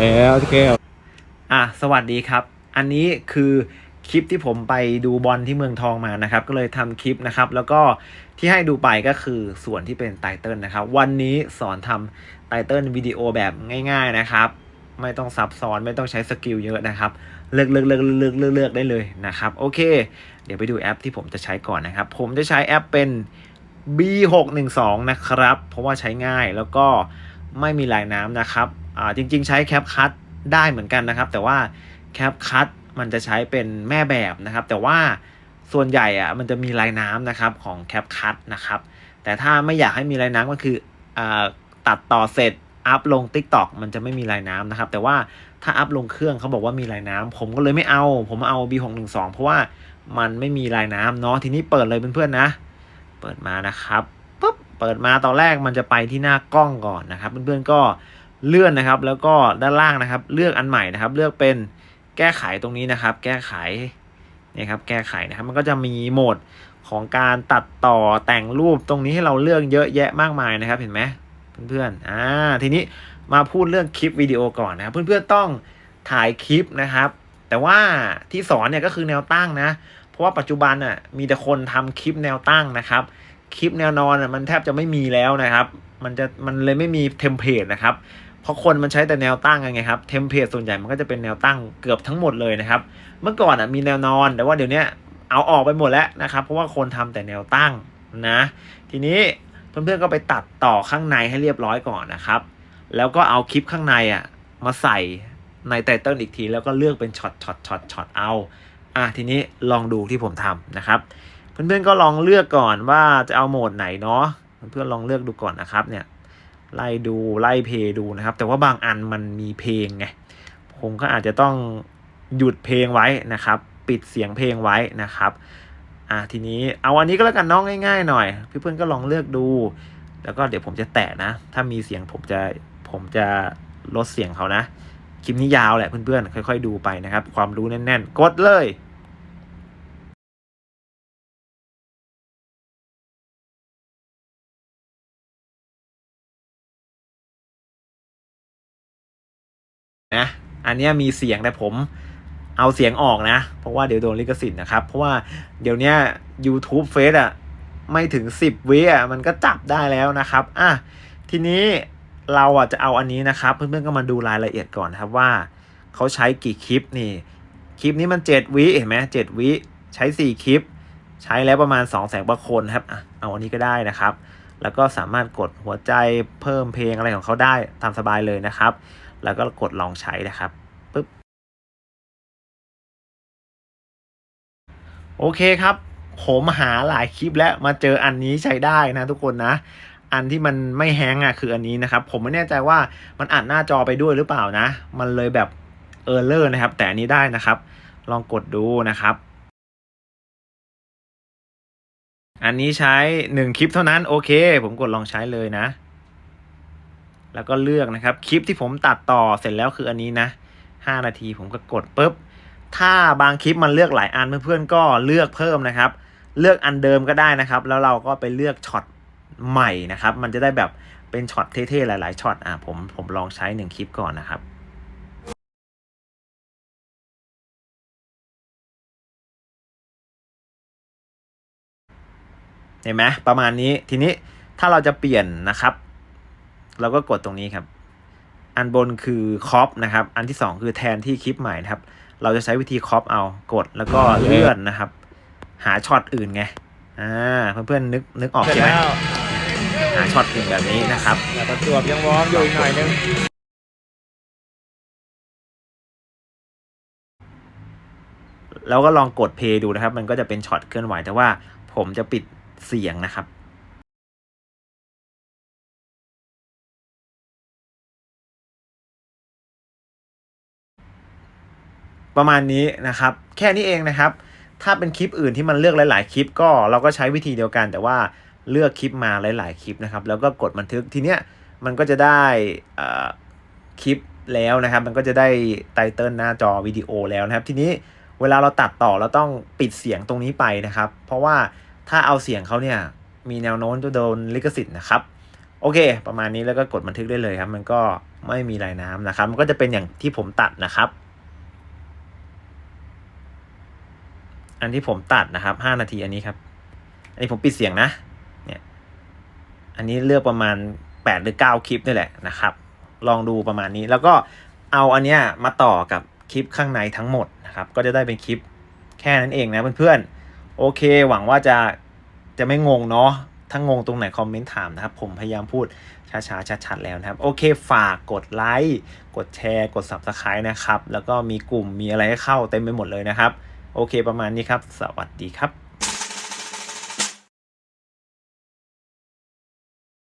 แล้วแก้วอะสวัสดีครับ อันนี้คือคลิปที่ผมไปดูบอลที่เมืองทองมานะครับ ก็เลยทำคลิปนะครับ แล้วก็ที่ให้ดูไปก็คือส่วนที่เป็นไตเติลนะครับ วันนี้สอนทำไตเติลวิดีโอแบบง่ายๆนะครับ ไม่ต้องซับซ้อนไม่ต้องใช้สกิลเยอะนะครับ เลือกเลือกเลือกเลือกเลือกเลือกได้เลยนะครับ โอเค เดี๋ยวไปดูแอปที่ผมจะใช้ก่อนนะครับ ผมจะใช้แอปเป็น B612 นะครับ เพราะว่าใช้ง่ายแล้วก็ไม่มีลายน้ำนะครับ อ่าจริง ๆ ใช้แคปคัตได้เหมือนกันนะครับ แต่ว่าแคปคัตมันจะใช้เป็นแม่แบบนะครับ แต่ว่าส่วนใหญ่อะมันจะมีลายน้ำนะครับของแคปคัตนะครับ แต่ถ้าไม่อยากให้มีลายน้ำก็คืออาตัดต่อเสร็จอัพลง TikTok มันจะไม่มีลายน้ำนะครับ แต่ว่าถ้าอัพลงเครื่องเขาบอกว่ามีลายน้ำผมก็เลยไม่เอา ผมเอา B612 เพราะว่ามันไม่มีลายน้ำเนาะทีนี้เปิดเลยเพื่อนๆนะ เปิดมานะครับปุ๊บเปิดมาตอนแรกมันจะไปที่หน้ากล้องก่อนนะครับ เพื่อนๆก็ เลื่อนนะครับ แล้วก็ด้านล่างนะครับ เลือกอันใหม่นะครับ เลือกเป็นแก้ไขตรงนี้นะครับ แก้ไขนี่ครับ แก้ไขนะครับ มันก็จะมีโหมดของการตัดต่อแต่งรูปตรงนี้ให้เราเลือกเยอะแยะมากมายนะครับ เห็นไหมเพื่อนๆ อ่า ทีนี้มาพูดเรื่องคลิปวิดีโอก่อนนะครับ เพื่อนๆ ต้องถ่ายคลิปนะครับ แต่ว่าที่สอนเนี่ยก็คือแนวตั้งนะ เพราะว่าปัจจุบันอะมีแต่คนทำคลิปแนวตั้งนะครับ คลิปแนวนอนอะมันแทบจะไม่มีแล้วนะครับ มันจะมันเลยไม่มีเทมเพลตนะครับ เพราะคนมันใช้แต่แนวตั้งไงครับ เทมเพลตส่วนใหญ่มันก็จะเป็นแนวตั้งเกือบทั้งหมดเลยนะครับ เมื่อก่อนอะมีแนวนอน แต่ว่าเดี๋ยวนี้เอาออกไปหมดแล้วนะครับ เพราะว่าคนทำแต่แนวตั้งนะ ทีนี้เพื่อนๆก็ไปตัดต่อข้างในให้เรียบร้อยก่อนนะครับ แล้วก็เอาคลิปข้างในอะมาใส่ในไตเติลอีกทีแล้วก็เลือกเป็นช็อตช็อตช็อตช็อตเอาอะทีนี้ลองดูที่ผมทำนะครับ เพื่อนๆก็ลองเลือกก่อนว่าจะเอาโหมดไหนเนาะเพื่อนๆลองเลือกดูก่อนนะครับเนี่ย ไล่ดูไล่เพลย์ดูนะครับ แต่ว่าบางอันมันมีเพลงไงผมก็อาจจะต้องหยุดเพลงไว้นะครับ ปิดเสียงเพลงไว้นะครับอะทีนี้เอาอันนี้ก็แล้วกันน้องง่าย ๆ หน่อยเพื่อนๆก็ลองเลือกดู แล้วก็เดี๋ยวผมจะแตะนะ ถ้ามีเสียงผมจะผมจะลดเสียงเขานะคลิปนี้ยาวแหละเพื่อนๆค่อย ๆ ดูไปนะครับ ความรู้แน่นๆ กดเลย นะอันนี้มีเสียงแต่ผมเอาเสียงออกนะ เพราะว่าเดี๋ยวโดนลิขสิทธิ์นะครับ เพราะว่าเดี๋ยวนี้ย YouTube f a c e อะไม่ถึง 10วิอะมันก็จับได้แล้วนะครับอะทีนี้เราอะจะเอาอันนี้นะครับ เพื่อนๆก็มาดูรายละเอียดก่อนนะครับว่าเขาใช้กี่คลิปนี่ คลิปนี้มัน 7วิเห็นไหม7วิใช้ 4 คลิป ใช้แล้วประมาณ2แสนกว่าคนครับอะเอาอันนี้ก็ได้นะครับ แล้วก็สามารถกดหัวใจเพิ่มเพลงอะไรของเขาได้ตามสบายเลยนะครับ แล้วก็กดลองใช้นะครับปึ๊บโอเคครับผมหาหลายคลิปแล้วมาเจออันนี้ใช้ได้นะทุกคนนะ อันที่มันไม่แฮงอะคืออันนี้นะครับ ผมไม่แน่ใจว่ามันอ่านหน้าจอไปด้วยหรือเปล่านะ มันเลยแบบเออร์เลอร์นะครับ แต่อันนี้ได้นะครับ ลองกดดูนะครับ อันนี้ใช้หนึ่งคลิปเท่านั้นโอเค ผมกดลองใช้เลยนะ แล้วก็เลือกนะครับคลิปที่ผมตัดต่อเสร็จแล้วคืออันนี้นะ 5 นาทีผมก็กดปุ๊บถ้าบางคลิปมันเลือกหลายอันเพื่อนๆก็เลือกเพิ่มนะครับ เลือกอันเดิมก็ได้นะครับ แล้วเราก็ไปเลือกช็อตใหม่นะครับ มันจะได้แบบเป็นช็อตเท่ๆหลายๆช็อตอะผมผมลองใช้หนึ่งคลิปก่อนนะครับเห็นไหมประมาณนี้ทีนี้ถ้าเราจะเปลี่ยนนะครับ เราก็กดตรงนี้ครับ อันบนคือคอปนะครับ อันที่สองคือแทนที่คลิปใหม่นะครับ เราจะใช้วิธีคอปเอากดแล้วก็เลื่อนนะครับ หาช็อตอื่นไงอ่าเพื่อนๆนึกนึกออกเสร็จใช่ไหมแล้วหาช็อตอื่นแบบนี้นะครับแต่ประจวบยังวอร์มอยู่อีกหน่อยนึงแล้วก็ลองกดเพลย์ดูนะครับ มันก็จะเป็นช็อตเคลื่อนไหวแต่ว่าผมจะปิดเสียงนะครับ ประมาณนี้นะครับ แค่นี้เองนะครับ ถ้าเป็นคลิปอื่นที่มันเลือกหลาย ๆ คลิป ก็เราก็ใช้วิธีเดียวกัน แต่ว่าเลือกคลิปมาหลาย ๆ คลิปนะครับ แล้วก็กดบันทึกทีเนี้ยมันก็จะได้คลิปแล้วนะครับ มันก็จะได้ไตเติลหน้าจอวิดีโอแล้วนะครับ ทีนี้เวลาเราตัดต่อเราต้องปิดเสียงตรงนี้ไปนะครับ เพราะว่าถ้าเอาเสียงเขาเนี่ยมีแนวโน้มจะโดนลิขสิทธิ์นะครับโอเค ประมาณนี้แล้วก็กดบันทึกได้เลยครับ มันก็ไม่มีลายน้ำนะครับ มันก็จะเป็นอย่างที่ผมตัดนะครับ อันที่ผมตัดนะครับห้านาทีอันนี้ครับ อันนี้ผมปิดเสียงนะ เนี่ย อันนี้เลือกประมาณแปดหรือเก้าคลิปนี่แหละนะครับ ลองดูประมาณนี้ แล้วก็เอาอันเนี้ยมาต่อกับคลิปข้างในทั้งหมดนะครับ ก็จะได้เป็นคลิปแค่นั้นเองนะเพื่อนๆ โอเค หวังว่าจะจะไม่งงเนาะถ้างงตรงไหนคอมเมนต์ถามนะครับ ผมพยายามพูดช้าๆชัดๆแล้วนะครับ โอเคฝากกดไลค์ กดแชร์ กด Subscribe นะครับ แล้วก็มีกลุ่มมีอะไรให้เข้าเต็มไปหมดเลยนะครับ โอเคประมาณนี้ครับ สวัสดีครับ